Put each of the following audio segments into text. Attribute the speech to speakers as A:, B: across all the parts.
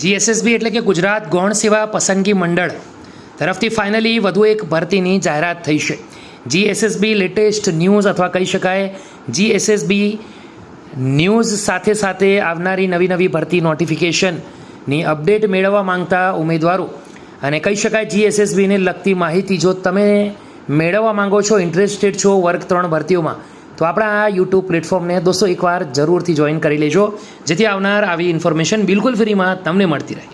A: GSSB એટલે કે ગુજરાત ગૌણ સેવા પસંદગી મંડળ તરફથી ફાઇનલી વધુ એક ભરતીની જાહેરાત થઈ છે. જીએસએસબી લેટેસ્ટ ન્યૂઝ અથવા કહી શકાય જીએસએસબી ન્યૂઝ સાથે સાથે આવનારી નવી નવી ભરતી નોટિફિકેશનની અપડેટ મેળવવા માંગતા ઉમેદવારો. અને કહી શકાય જીએસએસબીને લગતી માહિતી જો તમે મેળવવા માંગો છો ઇન્ટરેસ્ટેડ છો વર્ગ ત્રણ ભરતીઓમાં તો આપણા આ યુટ્યુબ પ્લેટફોર્મને દોસ્તો એકવાર જરૂરથી જોઈન કરી લેજો, જેથી આવનાર આવી ઇન્ફોર્મેશન બિલકુલ ફ્રીમાં તમને મળતી રહે.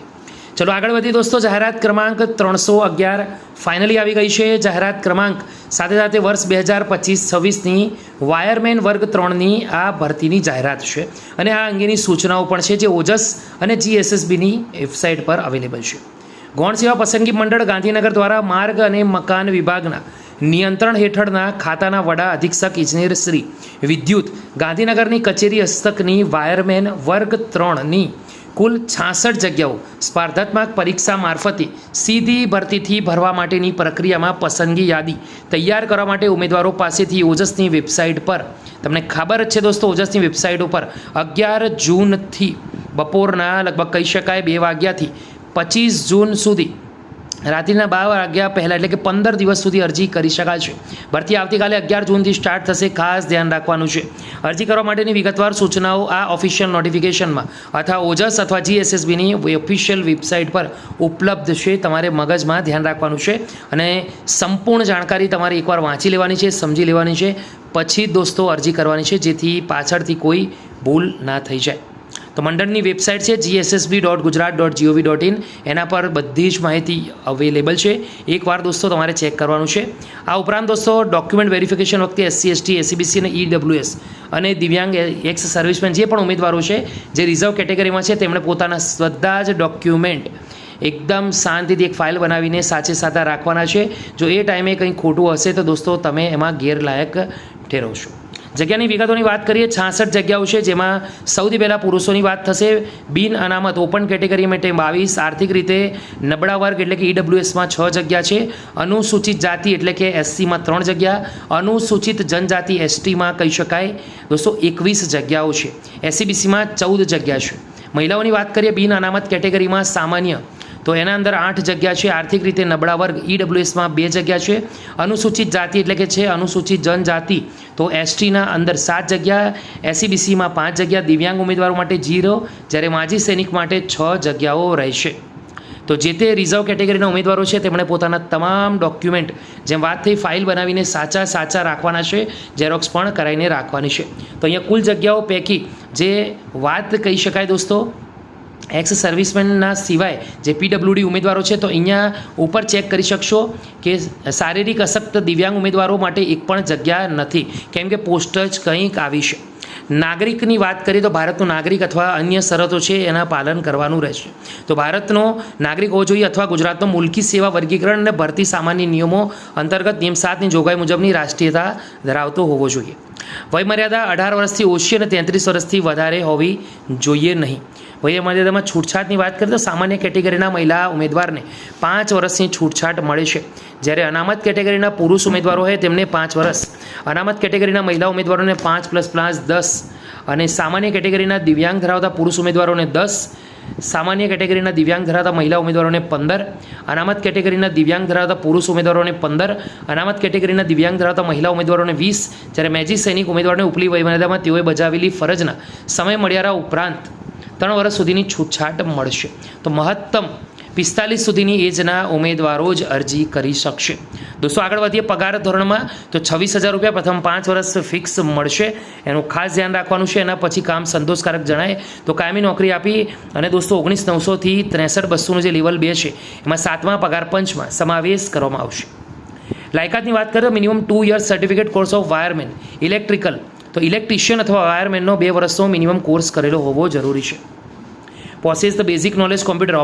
A: ચલો આગળ વધીએ દોસ્તો, જાહેરાત ક્રમાંક ત્રણસો અગિયાર ફાઇનલી આવી ગઈ છે. જાહેરાત ક્રમાંક સાથે સાથે વર્ષ બે હજાર પચીસ છવ્વીસની વાયરમેન વર્ગ ત્રણની આ ભરતીની જાહેરાત છે. અને આ અંગેની સૂચનાઓ પણ છે જે ઓજસ અને જીએસએસબીની વેબસાઇટ પર અવેલેબલ છે. ગૌણ સેવા પસંદગી મંડળ ગાંધીનગર દ્વારા માર્ગ અને મકાન વિભાગના નિયંત્રણ હેઠળના ખાતાના વડા અધિક્ષક ઇજનેર શ્રી વિદ્યુત ગાંધીનગરની કચેરી હસ્તકની વાયરમેન વર્ગ ત્રણની કુલ છાસઠ જગ્યાઓ સ્પર્ધાત્મક પરીક્ષા મારફતે સીધી ભરતીથી ભરવા માટેની પ્રક્રિયામાં પસંદગી યાદી તૈયાર કરવા માટે ઉમેદવારો પાસેથી ઓજસની વેબસાઇટ પર. તમને ખબર છે દોસ્તો, ઓજસની વેબસાઇટ ઉપર અગિયાર જૂનથી બપોરના, લગભગ કહી શકાય, બે વાગ્યાથી પચીસ જૂન સુધી રાત્રિના બાર વાગ્યા પહેલાં એટલે કે પંદર દિવસ સુધી અરજી કરી શકાશે ભરતી આવતીકાલે અગિયાર જૂનથી સ્ટાર્ટ થશે, ખાસ ધ્યાન રાખવાનું છે. અરજી કરવા માટેની વિગતવાર સૂચનાઓ આ ઓફિશિયલ નોટિફિકેશનમાં અથવા ઓજસ અથવા જીએસએસબીની ઓફિશિયલ વેબસાઇટ પર ઉપલબ્ધ છે. તમારે મગજમાં ધ્યાન રાખવાનું છે અને સંપૂર્ણ જાણકારી તમારે એકવાર વાંચી લેવાની છે, સમજી લેવાની છે. પછી દોસ્તો અરજી કરવાની છે, જેથી પાછળથી કોઈ ભૂલ ના થઈ જાય. તો મંડળની વેબસાઇટ છે GSSB dot Gujarat dot GOV dot in એના પર બધી જ માહિતી અવેલેબલ છે. એકવાર દોસ્તો તમારે ચેક કરવાનું છે. આ ઉપરાંત દોસ્તો ડોક્યુમેન્ટ વેરિફિકેશન વખતે એસસી એસટી એસીબીસી અને ઈડબ્લ્યુએસ અને દિવ્યાંગ એક્સ સર્વિસમેન જે પણ ઉમેદવારો છે, જે રિઝર્વ કેટેગરીમાં છે, તેમણે પોતાના બધા જ ડોક્યુમેન્ટ એકદમ શાંતિથી એક ફાઇલ બનાવીને સાચે સાચા રાખવાના છે. જો એ ટાઈમે કંઈ ખોટું હશે તો દોસ્તો તમે એમાં ગેરલાયક ઠેરવશો. જગ્યાની વિગતોની વાત કરીએ, છાસઠ જગ્યાઓ છે જેમાં સૌથી પહેલાં પુરુષોની વાત થશે. બિન અનામત ઓપન કેટેગરી માટે બાવીસ. આર્થિક રીતે નબળા વર્ગ એટલે કે ઈડબ્લ્યુએસમાં છ જગ્યા છે. અનુસૂચિત જાતિ એટલે કે એસસીમાં ત્રણ જગ્યા. અનુસૂચિત જનજાતિ એસટીમાં કહી શકાય. દોસ્તો, એકવીસ જગ્યાઓ છે. એસસીબીસીમાં ચૌદ જગ્યા છે. મહિલાઓની વાત કરીએ, બિન અનામત કેટેગરીમાં સામાન્ય તો એના અંદર આઠ જગ્યા છે. આર્થિક રીતે નબળા વર્ગ ઈડબ્લ્યુએસમાં બે જગ્યા છે. અનુસૂચિત જાતિ એટલે કે છે અનુસૂચિત જનજાતિ. તો એસટીના અંદર સાત જગ્યા એસીબીસીમાં પાંચ જગ્યા, દિવ્યાંગ ઉમેદવારો માટે જીરો, જ્યારે માજી સૈનિક માટે છ જગ્યાઓ રહેશે. તો જે તે રિઝર્વ કેટેગરીના ઉમેદવારો છે, તેમણે પોતાના તમામ ડોક્યુમેન્ટ જેમ વાત થઈ ફાઇલ બનાવીને સાચા સાચા રાખવાના છે ઝેરોક્સ પણ કરાવીને રાખવાની છે. તો અહીંયા કુલ જગ્યાઓ પૈકી જે વાત કહી શકાય દોસ્તો એક્સ સર્વિસમેનના સિવાય જે પીડબ્લ્યુડી ઉમેદવારો છે, તો અહીંયા ઉપર ચેક કરી શકશો કે શારીરિક અશક્ત દિવ્યાંગ ઉમેદવારો માટે એક પણ જગ્યા નથી. કેમ કે પોસ્ટ જ કંઈક આવી છે. નાગરિકની વાત કરીએ તો ભારતનો નાગરિક અથવા અન્ય શરતો છે, એના પાલન કરવાનું રહેશે. તો ભારતનો નાગરિક હોવો જોઈએ અથવા ગુજરાતનો મુલકી સેવા વર્ગીકરણ અને ભરતી સામાન્ય નિયમો અંતર્ગત નિયમ સાતની જોગવાઈ મુજબની રાષ્ટ્રીયતા ધરાવતો હોવો જોઈએ. વયમર્યાદા અઢાર વર્ષથી ઓછી અને તેત્રીસ વર્ષથી વધારે હોવી જોઈએ નહીં. વયમર્યાદામાં છૂટછાટની વાત કરીએ તો સામાન્ય કેટેગરીના મહિલા ઉમેદવારને પાંચ વર્ષની છૂટછાટ મળે છે. જ્યારે અનામત કેટેગરીના પુરુષ ઉમેદવારો હોય તેમને પાંચ વર્ષ. અનામત કેટેગરીના મહિલા ઉમેદવારોને પાંચ પ્લસ પ્લસ દસ. અને સામાન્ય કેટેગરીના દિવ્યાંગ ધરાવતા પુરુષ ઉમેદવારોને દસ. સામાન્ય કેટેગરીના દિવ્યાંગ ધરાવતા મહિલા ઉમેદવારોને પંદર, અનામત કેટેગરીના દિવ્યાંગ ધરાવતા પુરુષ ઉમેદવારોને પંદર, અનામત કેટેગરીના દિવ્યાંગ ધરાવતા મહિલા ઉમેદવારોને વીસ. જ્યારે મેજી સૈનિક ઉમેદવારોને ઉપલી વયમર્યાદામાં તેઓએ બજાવેલી ફરજના સમય મળ્યારા ઉપરાંત ત્રણ વર્ષ સુધીની છૂટછાટ મળશે. તો મહત્તમ પિસ્તાલીસ સુધીની એજના ઉમેદવારો જ અરજી કરી શકશે. દોસ્તો, આગળ વધીએ પગાર ધોરણમાં. તો છવ્વીસ હજાર રૂપિયા પ્રથમ પાંચ વર્ષ ફિક્સ મળશે. એનું ખાસ ધ્યાન રાખવાનું છે. એના પછી કામ સંતોષકારક જણાય. તો કાયમી નોકરી આપી અને દોસ્તો, ઓગણીસ નવસોથી ત્રેસઠ બસોનું જે લેવલ બે છે, એમાં સાતમા પગાર પંચમાં સમાવેશ કરવામાં આવશે. લાયકાતની વાત કરીએ minimum two years certificate course of wireman electrical તો ઇલેક્ટ્રિશિયન અથવા વાયરમેનનો બે વર્ષનો મિનિમમ કોર્સ કરેલો હોવો જરૂરી છે. Possess the basic knowledge computer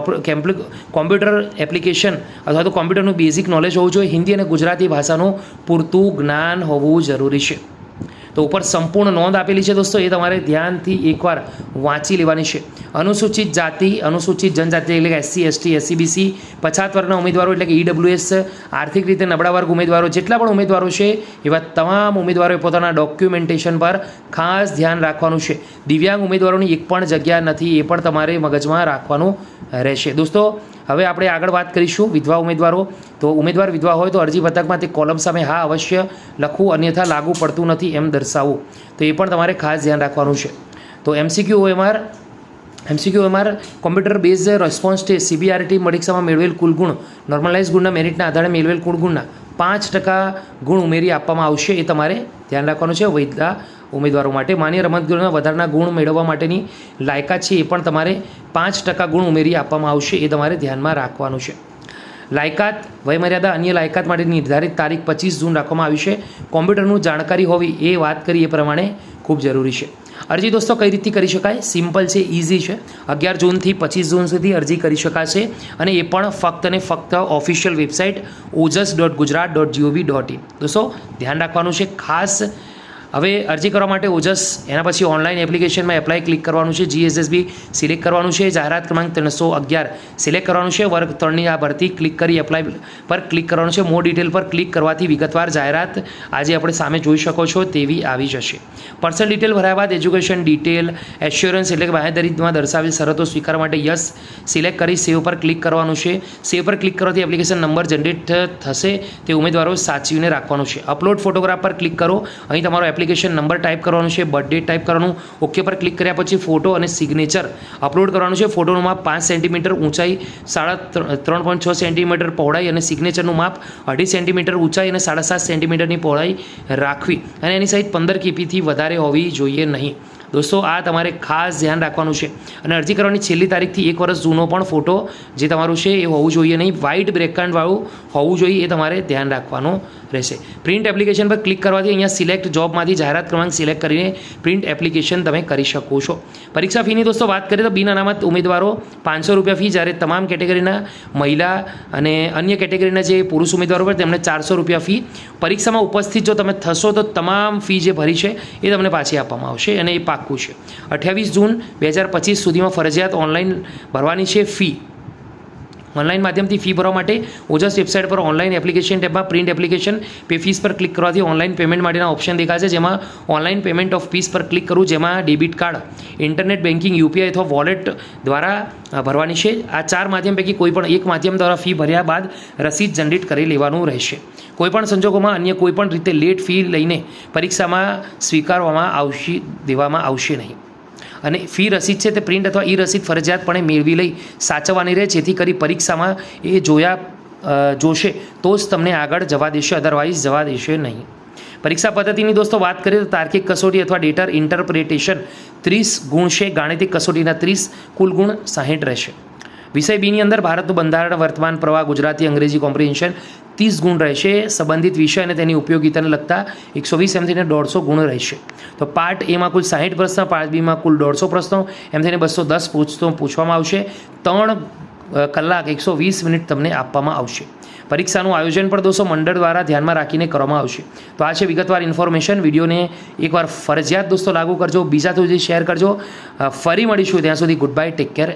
A: computer application અથવા તો કોમ્પ્યુટરનું બેઝિક નોલેજ હોવું જોઈએ. હિન્દી અને ગુજરાતી ભાષાનું પૂરતું જ્ઞાન હોવું જરૂરી છે. તો ઉપર સંપૂર્ણ નોંધ આપેલી છે દોસ્તો, એ તમારે ધ્યાનથી એકવાર વાંચી લેવાની છે. અનુસૂચિત જાતિ, અનુસૂચિત જનજાતિ એટલે કે એસસી એસટી એસસીબીસી પછાત વર્ગના ઉમેદવારો એટલે કે ઈડબ્લ્યુએસ આર્થિક રીતે નબળા વર્ગ ઉમેદવારો, જેટલા પણ ઉમેદવારો છે, એવા તમામ ઉમેદવારોએ પોતાના ડોક્યુમેન્ટેશન પર ખાસ ધ્યાન રાખવાનું છે. દિવ્યાંગ ઉમેદવારોની એક પણ જગ્યા નથી, એ પણ તમારે મગજમાં રાખવાનું રહેશે. દોસ્તો હવે આપણે આગળ વાત કરીશું વિધવા ઉમેદવારો. તો ઉમેદવાર વિધવા હોય તો અરજી પત્રકમાં તે કોલમ સામે હા અવશ્ય લખવું, અન્યથા લાગુ પડતું નથી એમ દર્શાવવું. તો એ પણ તમારે ખાસ ધ્યાન રાખવાનું છે. તો MCQ OMR, MCQ MR computer base response test CBRT પરીક્ષામાં મેળવેલ કુલ ગુણ નોર્મલાઇઝ ગુણના મેરિટના આધારે મેળવેલ કુલ ગુણના પાંચ ટકા ગુણ ઉમેરી આપવામાં આવશે એ તમારે ધ્યાન રાખવાનું છે. વૈધા ઉમેદવારો માટે માન્ય રમતગમતના વધારાના ગુણ મેળવવા માટેની લાયકાત છે એ પણ તમારે પાંચ ટકા ગુણ ઉમેરી આપવામાં આવશે એ તમારે ધ્યાનમાં રાખવાનું છે. લાયકાત, વયમર્યાદા, અન્ય લાયકાત માટે નિર્ધારિત તારીખ પચીસ જૂન રાખવામાં આવી છે. કોમ્પ્યુટરનું જાણકારી હોવી એ વાત કરી એ પ્રમાણે ખૂબ જરૂરી છે. અરજી દોસ્તો, કઈ રીતથી કરી શકાય? સિમ્પલ છે ઇઝી છે. અગિયાર જૂનથી પચીસ જૂન સુધી અરજી કરી શકાશે અને એ પણ ફક્ત અને ફક્ત official website Ojas dot Gujarat dot GOV dot in. દોસ્તો, ધ્યાન રાખવાનું છે, ખાસ હવે અરજી કરવા માટે ઓજસ એના પછી ઓનલાઈન એપ્લિકેશનમાં એપ્લાય ક્લિક કરવાનું છે જીએસએસબી સિલેક્ટ કરવાનું છે, જાહેરાત ક્રમાંક ત્રણસો અગિયાર સિલેક્ટ કરવાનું છે, વર્ગ ત્રણની આ ભરતી ક્લિક કરી એપ્લાય પર ક્લિક કરવાનું છે મોર ડિટેલ પર ક્લિક કરવાથી વિગતવાર જાહેરાત આજે આપણે સામે જોઈ શકો છો તેવી આવી જશે. પર્સનલ ડિટેલ ભર્યા બાદ એજ્યુકેશન ડિટેલ એશ્યોરન્સ એટલે કે બાહેધરીમાં દર્શાવેલ શરતો સ્વીકારવા માટે યસ સિલેક્ટ કરી સેવ પર ક્લિક કરવાનું છે. સેવ પર ક્લિક કરવાથી એપ્લિકેશન નંબર જનરેટ થશે, તે ઉમેદવારો સાચવીને રાખવાનું છે. અપલોડ ફોટોગ્રાફ પર ક્લિક કરો. અહીં તમારો એપ્લિકેશન નંબર ટાઈપ કરવાનો છે, બર્થ ડેટ ટાઈપ કરવાનું, ઓકે પર ક્લિક કર્યા પછી ફોટો અને સિગ્નેચર અપલોડ કરવાનું છે. ફોટોનું માપ પાંચ સેન્ટીમીટર ઊંચાઈ, સાડા ત્રણ પોઈન્ટ છ સેન્ટીમીટર પહોળાઈ અને સિગ્નેચરનું માપ અઢી સેન્ટીમીટર ઊંચાઈ અને સાડા સાત સેન્ટીમીટરની પહોળાઈ રાખવી. અને એની સાઈઝ પંદર કેપીથી વધારે હોવી જોઈએ નહીં. દોસ્તો, આ તમારે ખાસ ધ્યાન રાખવાનું છે. અને અરજી કરવાની છેલ્લી તારીખથી એક વર્ષ જૂનો પણ ફોટો જે તમારું છે એ હોવું જોઈએ નહીં. વાઇટ બ્રેકગ્રાઉન્ડવાળું હોવું જોઈએ એ તમારે ધ્યાન રાખવાનું રહેશે. પ્રિન્ટ એપ્લિકેશન પર ક્લિક કરવાથી અહીંયા સિલેક્ટ જોબમાંથી જાહેરાત ક્રમાંક સિલેક્ટ કરીને પ્રિન્ટ એપ્લિકેશન તમે કરી શકો છો. પરીક્ષા ફીની દોસ્તો, વાત કરીએ તો બિન અનામત ઉમેદવારો પાંચસો રૂપિયા ફી જ્યારે તમામ કેટેગરીના મહિલા અને અન્ય કેટેગરીના જે પુરુષ ઉમેદવારો પર તેમને ચારસો રૂપિયા ફી પરીક્ષામાં ઉપસ્થિત જો તમે થશો તો તમામ ફી જે ભરી છે એ તમને પાછી આપવામાં આવશે અને એ પાક્કું છે. અઠ્યાવીસ જૂન બે હજાર પચીસ સુધીમાં ફરજિયાત ઓનલાઈન ભરવાની છે ફી ઓનલાઈન માધ્યમથી ફી ભરવા માટે ઓજસ વેબસાઇટ પર ઓનલાઈન એપ્લિકેશન ટેબમાં પ્રિન્ટ એપ્લિકેશન પે ફીસ પર ક્લિક કરવાથી ઓનલાઈન પેમેન્ટ માટેના ઓપ્શન દેખાશે, જેમાં ઓનલાઈન પેમેન્ટ ઓફ ફીસ પર ક્લિક કરવું જેમાં debit card internet banking UPI અથવા વોલેટ દ્વારા ભરવાની છે. આ ચાર માધ્યમ પૈકી કોઈપણ એક માધ્યમ દ્વારા ફી ભર્યા બાદ રસીદ જનરેટ કરી લેવાનું રહેશે. કોઈપણ સંજોગોમાં અન્ય કોઈપણ રીતે લેટ ફી લઈને પરીક્ષામાં સ્વીકારવામાં આવશે, દેવામાં આવશે નહીં. અને ફી રસીદ છે તે પ્રિન્ટ અથવા ઈ રસીદ ફરજિયાતપણે મેળવી લઈ સાચવવાની રહે, જેથી કરી પરીક્ષામાં એ જોયા જોશે તો જ તમને આગળ જવા દેશે અદરવાઇઝ જવા દેશે નહીં. પરીક્ષા પદ્ધતિની દોસ્તો વાત કરીએ તો તાર્કિક કસોટી અથવા ડેટર ઇન્ટરપ્રિટેશન ત્રીસ ગુણ છે, ગાણિતિક કસોટીના ત્રીસ કુલ ગુણ સાહીઠ રહેશે. વિષય બીની અંદર ભારતનું બંધારણ વર્તમાન પ્રવાહ, ગુજરાતી, અંગ્રેજી કોમ્પ્રિહેન્શન ત્રીસ ગુણ રહેશે. સંબંધિત વિષય અને તેની ઉપયોગીતાને લગતા એકસો વીસ એમ થઈને દોઢસો ગુણ રહેશે. તો પાર્ટ એમાં કુલ સાહીઠ પ્રશ્ન પાર્ટ બીમાં કુલ દોઢસો પ્રશ્નો એમ થઈને બસો દસ પૂછતો પૂછવામાં આવશે. ત્રણ કલાક એકસો વીસ મિનિટ તમને આપવામાં આવશે. પરીક્ષાનું આયોજન પણ દોસ્તો મંડળ દ્વારા ધ્યાનમાં રાખીને કરવામાં આવશે. તો આ છે વિગતવાર ઇન્ફોર્મેશન વિડીયોને એકવાર ફરજિયાત દોસ્તો લાગુ કરજો. બીજા સુધી શેર કરજો. ફરી મળીશું ત્યાં સુધી. Good bye take care